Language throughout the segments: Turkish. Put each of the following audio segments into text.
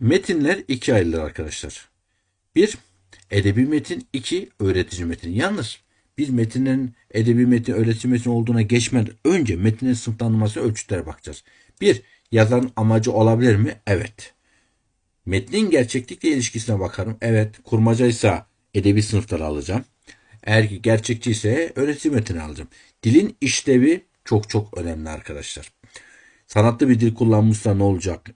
Metinler ikiye ayrılır arkadaşlar. Bir, edebi metin. iki öğretici metin. Yalnız bir metinin edebi metin, öğretici metin olduğuna geçmeden önce metnin sınıflandırması ölçütlere bakacağız. Bir, yazarın amacı olabilir mi? Evet. Metnin gerçeklikle ilişkisine bakarım. Evet. Kurmacaysa edebi sınıfları alacağım. Eğer ki gerçekçi ise öğretici metini alacağım. Dilin işlevi çok çok önemli arkadaşlar. Sanatlı bir dil kullanmışsa ne olacak?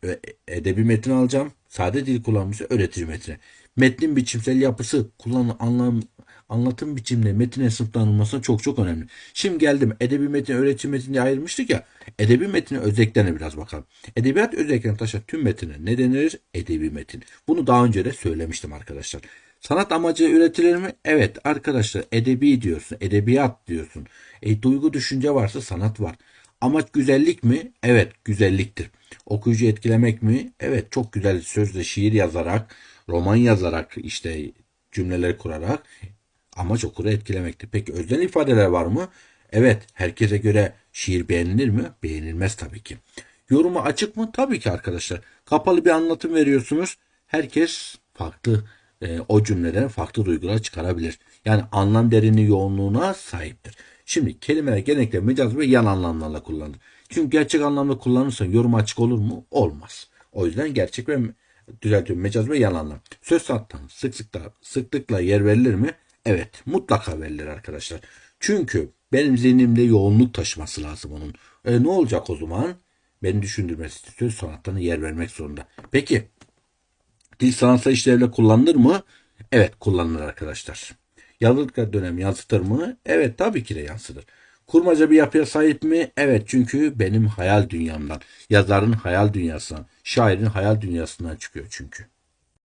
Edebi metin alacağım. Sade dil kullanmışsa öğretici metni. Metnin biçimsel yapısı, kullanım, anlam, anlatım biçimle metine sınıflandırılması çok çok önemli. Şimdi geldim edebi metin, öğretici metin diye ayırmıştık ya. Edebi metnin özelliklerine biraz bakalım. Edebiyat özelliklerini taşıyan tüm metine ne denir? Edebi metin. Bunu daha önce de söylemiştim arkadaşlar. Sanat amacı üretilir mi? Evet arkadaşlar edebi diyorsun, edebiyat diyorsun. E, duygu düşünce varsa sanat var. Amaç güzellik mi? Evet güzelliktir. Okuyucu etkilemek mi? Evet çok güzel sözle şiir yazarak, roman yazarak işte cümleler kurarak amaç okuru etkilemektir. Peki özel ifadeler var mı? Evet herkese göre şiir beğenilir mi? Beğenilmez tabii ki. Yoruma açık mı? Tabii ki arkadaşlar. Kapalı bir anlatım veriyorsunuz. Herkes farklı e, o cümleden farklı duygular çıkarabilir. Yani anlam derinliği yoğunluğuna sahiptir. Şimdi kelimeler genellikle mecaz ve yan anlamlarla kullanılır. Çünkü gerçek anlamda kullanırsan yorum açık olur mu? Olmaz. O yüzden gerçek ve düzeltiyorum mecaz ve yan anlam. Söz sanattan sıklıkla, sıklıkla yer verilir mi? Evet mutlaka verilir arkadaşlar. Çünkü benim zihnimde yoğunluk taşıması lazım onun. E, ne olacak o zaman? Beni düşündürmesi söz sanatlarına yer vermek zorunda. Peki Dil sanatsal işlevle kullanılır mı? Evet kullanılır arkadaşlar. Yazılık dönem yansıtır mı? Evet tabii ki de yansıtır. Kurmaca bir yapıya sahip mi? Evet çünkü benim hayal dünyamdan, yazarın hayal dünyasından, şairin hayal dünyasından çıkıyor çünkü.